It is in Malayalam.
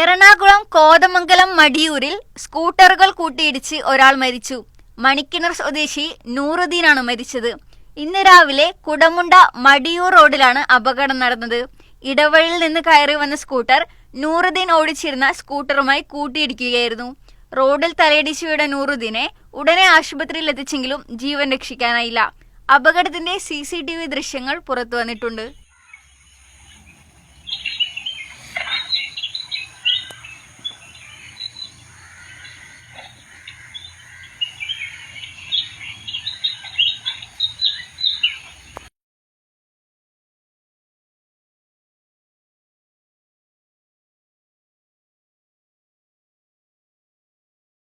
എറണാകുളം കോതമംഗലം മടിയൂരിൽ സ്കൂട്ടറുകൾ കൂട്ടിയിടിച്ച് ഒരാൾ മരിച്ചു. മണിക്കിണർ സ്വദേശി നൂറുദ്ദീനാണ് മരിച്ചത്. ഇന്ന് രാവിലെ കുടമുണ്ട മടിയൂർ റോഡിലാണ് അപകടം നടന്നത്. ഇടവഴിയിൽ നിന്ന് കയറി വന്ന സ്കൂട്ടർ നൂറുദ്ദീൻ ഓടിച്ചിരുന്ന സ്കൂട്ടറുമായി കൂട്ടിയിടിക്കുകയായിരുന്നു. റോഡിൽ തലയിടിച്ചു വീട നൂറുദ്ദീനെ ഉടനെ ആശുപത്രിയിൽ എത്തിച്ചെങ്കിലും ജീവൻ രക്ഷിക്കാനായില്ല. അപകടത്തിന്റെ സി സി ടി വി ദൃശ്യങ്ങൾ പുറത്തു വന്നിട്ടുണ്ട്.